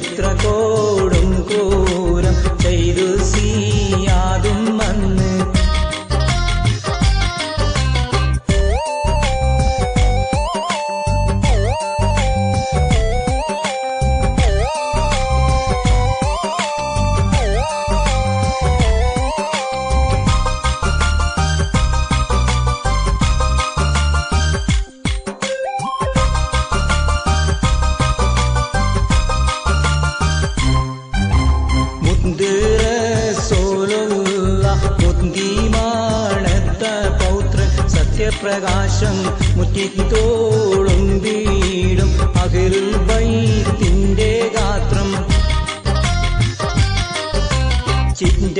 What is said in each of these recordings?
nuestra. പ്രകാശം മുറ്റിത്തോളും വീടും അഹിറുൽ വൈത്തിന്റെ ഗാത്രം. ചിന്ത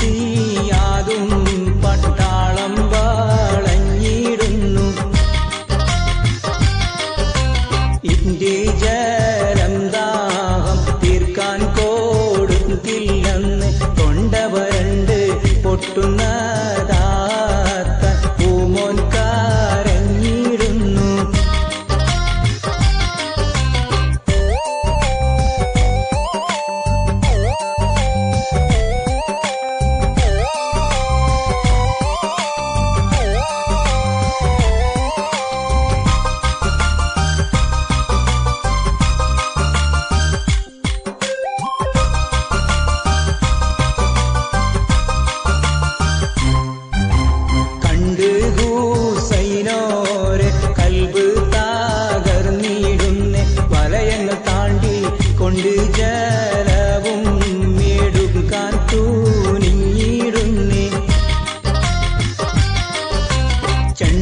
ചെയ്യാതും പട്ടാളം വളഞ്ഞിടുന്നു. ഇന്ത്യ ദാഹം തീർക്കാൻ കൊടുത്തില്ല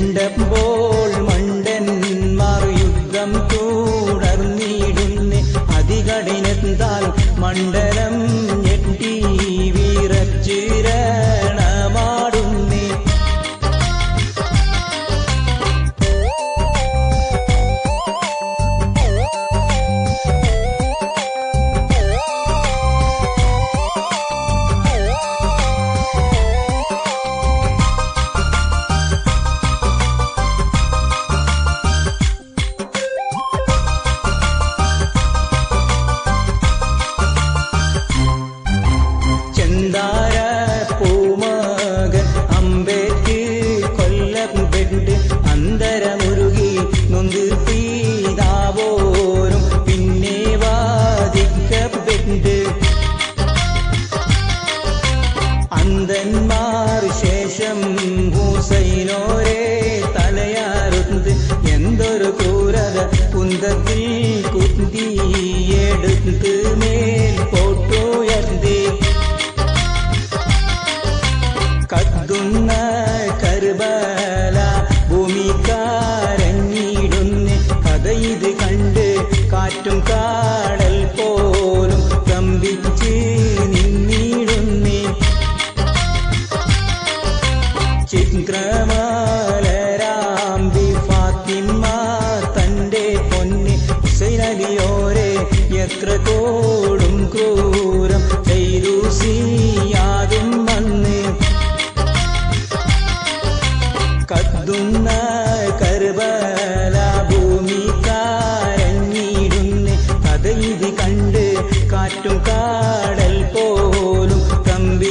கண்டபோ the കണ്ട് കാറ്റും കാടൽ പോലും കമ്പി